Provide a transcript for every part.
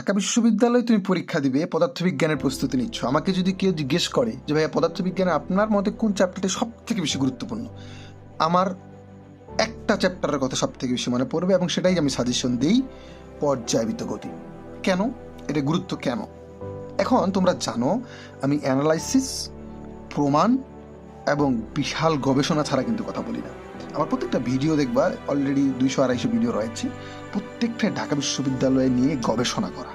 ঢাকা বিশ্ববিদ্যালয়ে তুমি পরীক্ষা দিবে, পদার্থবিজ্ঞানের প্রস্তুতি নিচ্ছ। আমাকে যদি কেউ জিজ্ঞেস করে যে, ভাইয়া, পদার্থবিজ্ঞানে আপনার মতে কোন চ্যাপ্টারটি সব থেকে বেশি গুরুত্বপূর্ণ? আমার একটা চ্যাপ্টারের কথা সব থেকে বেশি মনে পড়বে এবং সেটাই আমি সাজেশন দিই পর্যায়বিত গতি। কেন? এটা গুরুত্ব কেন? এখন তোমরা জানো, আমি অ্যানালাইসিস প্রমাণ এবং বিশাল গবেষণা ছাড়া কিন্তু কথা বলি না। আমার প্রত্যেকটা ভিডিও দেখবা অলরেডি দুইশো আড়াইশো ভিডিও রয়েছে। প্রত্যেকটা ঢাকা বিশ্ববিদ্যালয়ে নিয়ে গবেষণা করা।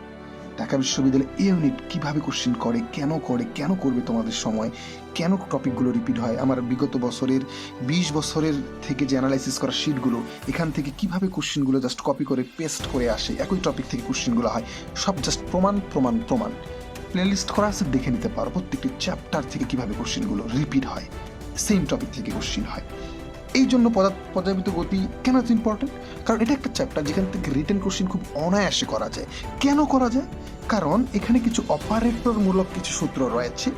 ঢাকা বিশ্ববিদ্যালয়ে এই ইউনিট কীভাবে কোশ্চিন করে, কেন করে, কেন করবে তোমাদের সময়, কেন টপিকগুলো রিপিট হয়? আমার বিগত বছরের, বিশ বছরের থেকে যে অ্যানালাইসিস করা শিটগুলো এখান থেকে কীভাবে কোশ্চিনগুলো জাস্ট কপি করে পেস্ট করে আসে, একই টপিক থেকে কোশ্চিনগুলো হয়, সব জাস্ট প্রমাণ প্রমাণ প্রমাণ। প্লেলিস্ট করা আছে, দেখে নিতে পারো। প্রত্যেকটি চ্যাপ্টার থেকে কীভাবে কোশ্চিনগুলো রিপিট হয় সেম টপিক থেকে কোশ্চিন হয়। এই জন্য পদা- পর্যায়বৃত্ত গতি কেন ইটস ইম্পর্টেন্ট কারণ এটা একটা চ্যাপ্টার যেখান থেকে রিটেন কোশ্চিন খুব অনায়াসে করা যায়। কেন করা যায়? কারণ এখানে কিছু অপারেটরমূলক কিছু সূত্র রয়েছে।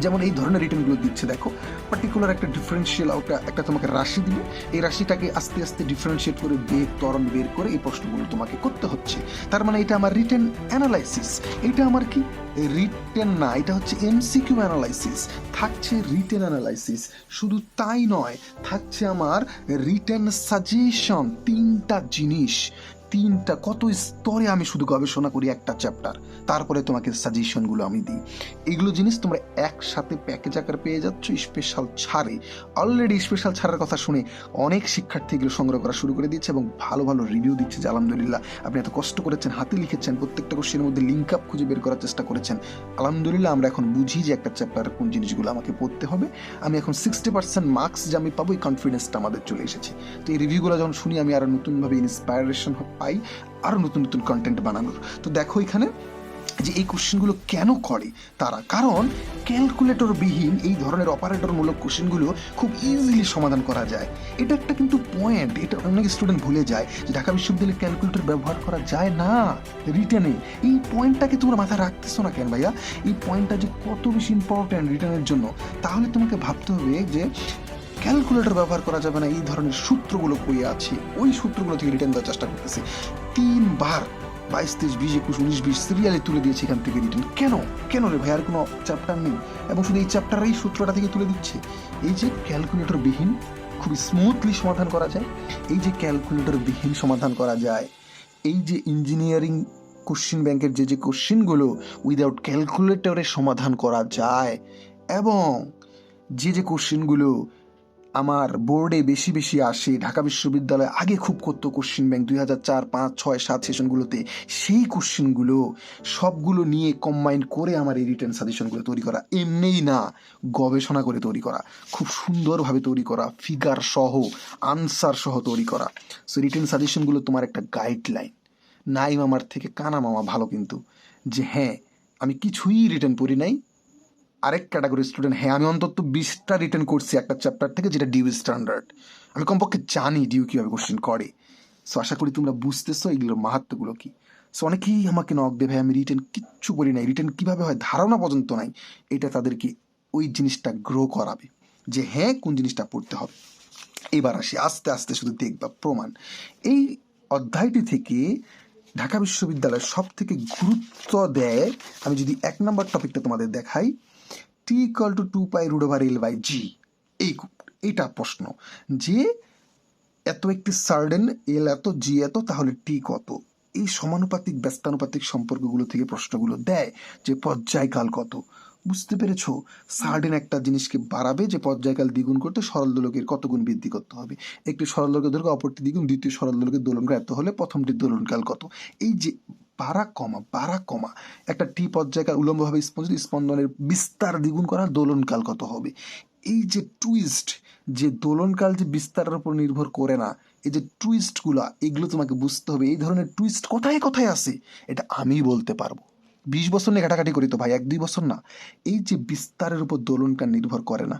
যেমন এই ধরনের রিটার্নগুলো দিচ্ছে, দেখো। পার্টিকুলার একটা ডিফারেন্সিয়াল একটা একটা তোমাকে রাশি দিবে। এই রাশিটাকে আস্তে আস্তে ডিফারেন্সিয়েট করে বেগ ত্বরণ বের করে এই প্রশ্নগুলো তোমাকে করতে হচ্ছে। তার মানে এটা আমার রিটেন অ্যানালাইসিস এটা আমার কি? রিটেন না, এটা হচ্ছে এমসিকিউ অ্যানালাইসিস থাকছে রিটেন অ্যানালাইসিস শুধু তাই নয়, থাকছে আমার রিটেন সাজেশন তিনটা জিনিস। তিনটা, কত স্তরে আমি শুধু গবেষণা করি একটা চ্যাপ্টার তারপরে তোমাকে সাজেশনগুলো আমি দিই। এগুলো জিনিস তোমরা একসাথে প্যাকেজ আকার পেয়ে যাচ্ছ স্পেশাল ছাড়ে। অলরেডি স্পেশাল ছাড়ের কথা শুনে অনেক শিক্ষার্থী এগুলো সংগ্রহ করা শুরু করে দিচ্ছে এবং ভালো ভালো রিভিউ দিচ্ছে যে আলহামদুলিল্লাহ আপনি এত কষ্ট করেছেন, হাতে লিখেছেন, প্রত্যেকটা কোশ্চেনের মধ্যে লিঙ্ক আপ খুঁজে বের করার চেষ্টা করেছেন। আলহামদুলিল্লাহ আমরা এখন বুঝি যে একটা চ্যাপ্টার কোন জিনিসগুলো আমাকে পড়তে হবে। আমি এখন সিক্সটি পার্সেন্ট মার্কস যে আমি পাবো, এই কনফিডেন্সটা আমাদের চলে এসেছে। তো এই রিভিউগুলো যখন শুনি আমি আরও নতুনভাবে ইন্সপায়ারেশন পাই আরও নতুন নতুন কন্টেন্ট বানানোর। তো দেখো এখানে যে এই কোশ্চেনগুলো কেন করে তারা? কারণ ক্যালকুলেটর বিহীন এই ধরনের অপারেটরমূলক কোশ্চেনগুলো খুব ইজিলি সমাধান করা যায়। এটা একটা কিন্তু পয়েন্ট এটা অনেক স্টুডেন্ট ভুলে যায় যে ঢাকা বিশ্ববিদ্যালয়ে ক্যালকুলেটর ব্যবহার করা যায় না রিটার্নে এই পয়েন্টটাকে তোমরা মাথায় রাখতেছো না কেন ভাইয়া? এই পয়েন্টটা যে কত বেশি ইম্পর্ট্যান্ট রিটার্নের জন্য, তাহলে তোমাকে ভাবতে হবে যে ক্যালকুলেটর ব্যবহার করা যাবে না, এই ধরনের সূত্রগুলো কই আছে। ওই সূত্রগুলো থেকে রিটার্ন দেওয়ার চেষ্টা করতেছে। তিনবার বাইশ, তেইশ, বিশ, একুশ, উনিশ, বিশ সিরিয়ালে তুলে দিয়েছে এখান থেকে রিটার্ন কেন? কেন রে ভাই, আর কোনো চ্যাপ্টার নেই? এবং শুধু এই চ্যাপ্টার এই সূত্রটা থেকে তুলে দিচ্ছে? এই যে ক্যালকুলেটর বিহীন খুবই স্মুথলি সমাধান করা যায়, এই যে ক্যালকুলেটর বিহীন সমাধান করা যায়, এই যে ইঞ্জিনিয়ারিং কোশ্চিন ব্যাংকের যে যে কোশ্চিনগুলো উইদাউট ক্যালকুলেটরে সমাধান করা যায়, এবং যে যে কোশ্চিনগুলো আমার বোর্ডে বেশি বেশি আসে ঢাকা বিশ্ববিদ্যালয়ে। আগে খুব করতো কোশ্চিন ব্যাংক দুই হাজার চার, পাঁচ, ছয়, সাত সেশনগুলোতে। সেই কোশ্চিনগুলো সবগুলো নিয়ে কম্বাইন করে আমার এই রিটার্ন সাজেশনগুলো তৈরি করা। এমনিই না, গবেষণা করে তৈরি করা। খুব সুন্দরভাবে তৈরি করা ফিগার সহ আনসার সহ তৈরি করা। সো রিটার্ন সাজেশনগুলো তোমার একটা গাইডলাইন নাই মামার থেকে কানা মামা ভালো কিন্তু। যে হ্যাঁ আমি কিছুই রিটার্ন করি নাই আরেক ক্যাটাগরি স্টুডেন্ট হ্যাঁ আমি অন্তত বিশটা রিটার্ন করছি একটা চ্যাপ্টার থেকে যেটা ডিউ স্ট্যান্ডার্ড আমি কমপক্ষে জানি ডিউ কীভাবে কোশ্চেন করে। সো আশা করি তোমরা বুঝতেছো এগুলোর মাহাত্মগুলো কি। সো অনেকেই আমাকে নক দেবে আমি রিটার্ন কিচ্ছু করি নাই। রিটার্ন কীভাবে হয়? ধারণা পর্যন্ত নাই। এটা তাদেরকে ওই জিনিসটা গ্রো করাবে যে হ্যাঁ কোন জিনিসটা পড়তে হবে? এবার আসি, আস্তে আস্তে শুধু দেখবা প্রমাণ। এই অধ্যায়টি থেকে ঢাকা বিশ্ববিদ্যালয় সব থেকে গুরুত্ব দেয়, আমি যদি এক নম্বর টপিকটা তোমাদের দেখাই T equal to two pi root over L by G এই এইটা প্রশ্ন। যে এত একটি সার্ডেন এল এত জি এত, তাহলে টি কত? এই সমানুপাতিক, ব্যস্তানুপাতিক সম্পর্কগুলো থেকে প্রশ্নগুলো দেয় যে পর্যায়কাল কত। বুঝতে পেরেছ? সার্ডেন একটা জিনিসকে বাড়াবে যে পর্যায়কাল দ্বিগুণ করতে সরল দোলকের কত গুণ বৃদ্ধি করতে হবে। একটি সরল দোলকের দৈর্ঘ্য অপরটি দ্বিগুণ, দ্বিতীয় সরল দোলকের দোলনকাল এত হলে প্রথমটির দোলনকাল কত। এই যে বাড়া কমা বাড়া কমা। একটা টি পর্যায়কাল উলম্বভাবে স্পন্দিত স্পন্দনের বিস্তার দ্বিগুণ করার দোলনকাল কত হবে? এই যে টুইস্ট যে দোলনকাল যে বিস্তারের উপর নির্ভর করে না, এই যে টুইস্টগুলো এগুলো তোমাকে বুঝতে হবে, এই ধরনের টুইস্ট কোথায় কোথায় আছে, এটা আমি বলতে পারব। বিশ বছর নিয়ে ঘাটাঘাটি করি তো ভাই, এক দুই বছর না। এই যে বিস্তারের উপর দোলনকাল নির্ভর করে না,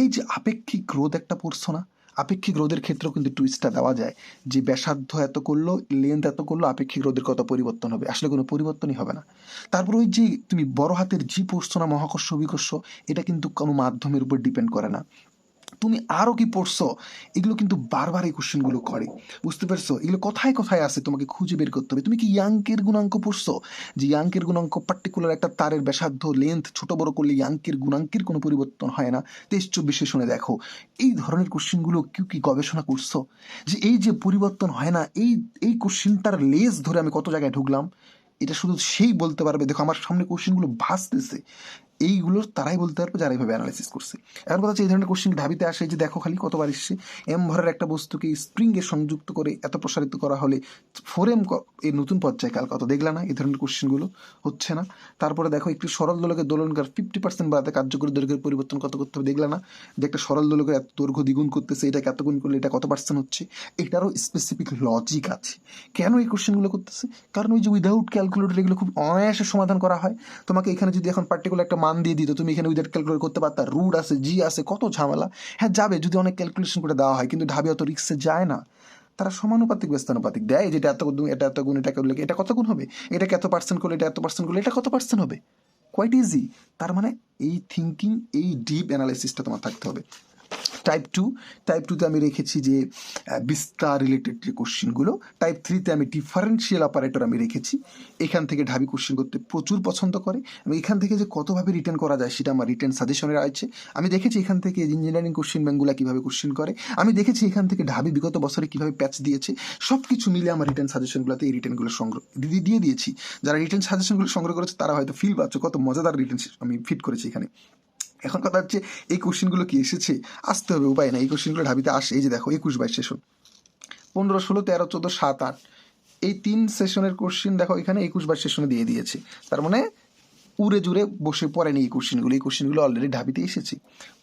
এই যে আপেক্ষিক রোধ একটা পড়ছো না আপেক্ষিক রোধের ক্ষেত্রেও কিন্তু টুইস্টটা দেওয়া যায়। যে ব্যাসার্ধ এত করল লেন্থ এত করল, আপেক্ষিক রোধের কত পরিবর্তন হবে? আসলে কোনো পরিবর্তনই হবে না। তারপর ওই যে তুমি বড় হাতের জি পড়ছো না মহাকর্ষ বিকর্ষ এটা কিন্তু কোনো মাধ্যমের উপর ডিপেন্ড করে না। তুমি আরও কি পড়ছো? এগুলো কিন্তু বারবার এই কোশ্চেনগুলো করে। বুঝতে পারছ? এগুলো কোথায় কোথায় আছে তোমাকে খুঁজে বের করতে হবে? তুমি কি ইয়াঙ্কের গুণাঙ্ক পড়ছো? যে ইয়াঙ্কের গুণাঙ্ক পার্টিকুলার একটা তারের ব্যাসার্ধ লেন্থ ছোট বড় করলে ইয়াঙ্কের গুণাঙ্কের কোনো পরিবর্তন হয় না। তেইশ চব্বিশে শুনে দেখো, এই ধরনের কোশ্চেনগুলো কেউ কি গবেষণা করছ? যে এই যে পরিবর্তন হয় না, এই এই কোশ্চেনটার লেজ ধরে আমি কত জায়গায় ঢুকলাম? এটা শুধু সেই বলতে পারবে। দেখো, আমার সামনে কোশ্চেনগুলো ভাসতেছে। এইগুলো তারাই বলতে পারবে যারা এইভাবে অ্যানালাইসিস করছে। এখন কথা হচ্ছে এই ধরনের কোশ্চেন ঢাবিতে আসে যে দেখো খালি কতবার এসছে এম ভরের একটা বস্তুকে স্প্রিংয়ে সংযুক্ত করে এত প্রসারিত করা হলে ফোর এম এই নতুন পর্যায়ে কাল কত দেখলা না এই ধরনের কোশ্চেনগুলো হচ্ছে না। তারপরে দেখো একটি সরল দোলকের দোলনকার ফিফটি পার্সেন্ট বাড়াতে কার্যকরী দৈর্ঘ্যের পরিবর্তন কত করতে হবে দেখলা না? যে একটা সরল দোলকের এত দৈর্ঘ্য দ্বিগুণ করতেছে, এটাকে এত গুণ করলে এটা কত পার্সেন্ট হচ্ছে? এটারও স্পেসিফিক লজিক আছে। কেন এই কোশ্চেনগুলো করতেছে? কারণ ওই যে উইদাউট ক্যালকুলেটর এগুলো খুব অনায়াসে সমাধান করা হয়। তোমাকে এখানে যদি এখন পার্টিকুলার একটা মান দিয়ে দিত, তুমি এখানে উইদাউট ক্যালকুলেট করতে পারতা। রুট আছে জি আছে, কত ঝামেলা। হ্যাঁ যাবে, যদি অনেক ক্যালকুলেশন করে দেওয়া হয়, কিন্তু ঢাবি অত রিক্সে যায় না। তারা সমানুপাতিক, ব্যস্তানুপাতিক দেয় যেটা এত গুণ, এটা এত গুণ, এটা করলে এটা কত গুণ হবে? এটাকে এত পার্সেন্ট করলে এটা এত পার্সেন্ট করলে এটা কত পার্সেন্ট হবে? কোয়াইট ইজি তার মানে এই থিঙ্কিং এই ডিপ অ্যানালাইসিসটা তোমার থাকতে হবে। টাইপ টু টাইপ টুতে আমি রেখেছি যে বিস্তার রিলেটেড যে কোশ্চেনগুলো টাইপ থ্রিতে আমি ডিফারেন্সিয়াল অপারেটর আমি রেখেছি। এখান থেকে ঢাবি কোশ্চেন করতে প্রচুর পছন্দ করে। এবং এখান থেকে যে কতভাবে রিটার্ন করা যায় সেটা আমার রিটার্ন সাজেশনের আছে। আমি দেখেছি এখান থেকে ইঞ্জিনিয়ারিং কোশ্চেন ব্যাঙ্কগুলো কীভাবে কোশ্চেন করে। আমি দেখেছি এখান থেকে ঢাবি বিগত বছরে কীভাবে প্যাচ দিয়েছে। সব কিছু মিলে আমার রিটার্ন সাজেশনগুলোতে এই রিটার্নগুলো সংগ্রহ দিয়ে দিয়েছি। যারা রিটার্ন সাজেশনগুলো সংগ্রহ করেছে তারা হয়তো ফিল পাচ্ছে কত মজাদার রিটার্ন আমি ফিট করেছি এখানে। এখন কথা হচ্ছে, এই কোশ্চেনগুলো কি এসেছে? আসতে হবে, উপায় না এই কোশ্চেনগুলো ঢাবিতে আসে। এই যে দেখো, একুশ বাইশ সেশন পনেরো, ষোলো, তেরো, চোদ্দ, সাত, আট। এই তিন সেশনের কোশ্চেন দেখো, এখানে একুশ বাইশ সেশনে দিয়ে দিয়েছে। তার মানে উড়ে জুড়ে বসে পড়েনি এই কোশ্চেনগুলো এই কোশ্চেনগুলো অলরেডি ঢাবিতে এসেছে।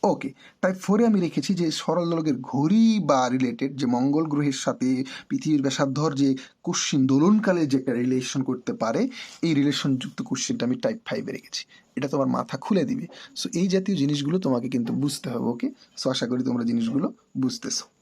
ওকে তাই ফোরে আমি রেখেছি যে সরল দোলকের ঘড়ি বা রিলেটেড যে মঙ্গল গ্রহের সাথে পৃথিবীর ব্যাসার্ধর যে কোশ্চেন দোলনকালে যে একটা রিলেশন করতে পারে, এই রিলেশনযুক্ত কোশ্চেনটা আমি টাইপ ফাইভে রেখেছি। এটা তোমার মাথা খুলে দিবে। সো এই জাতীয় জিনিসগুলো তোমাকে কিন্তু বুঝতে হবে ওকে সো আশা করি তোমরা জিনিসগুলো বুঝতেছো।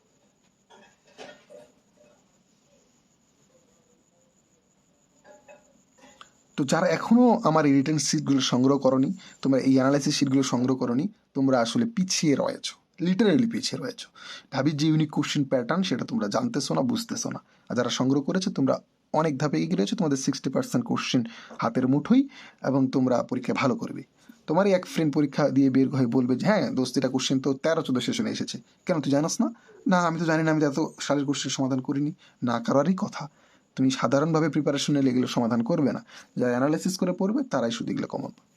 তো যারা এখনও আমার এই রিটার্ন শিটগুলো সংগ্রহ করনি, তোমরা এই অ্যানালাইসিস শিটগুলো সংগ্রহ করনি, তোমরা আসলে পিছিয়ে রয়েছো লিটারেলি পিছিয়ে রয়েছো। ধাবির যে ইউনিক কোশ্চেন প্যাটার্ন সেটা তোমরা জানতেছো না, বুঝতেছো না। আর যারা সংগ্রহ করেছ, তোমরা অনেক ধাপে এগিয়ে রয়েছো, তোমাদের সিক্সটি পার্সেন্ট কোশ্চেন হাতের মুঠোই, এবং তোমরা পরীক্ষা ভালো করবে। তোমারই এক ফ্রেন্ড পরীক্ষা দিয়ে বের হয়ে বলবে যে হ্যাঁ দোস্ত এটা কোশ্চেন তো তেরো, চোদ্দ সেশনে এসেছে। কেন তুই জানাস না? না, আমি তো জানি না, আমি তো এত সালের কোশ্চেন সমাধান করিনি। না, কারোরই কথা। তুমি সাধারণভাবে প্রিপারেশনে এগুলো সমাধান করবে না। যারা অ্যানালাইসিস করে পড়বে, তারাই শুধু এগুলো কমন পাবে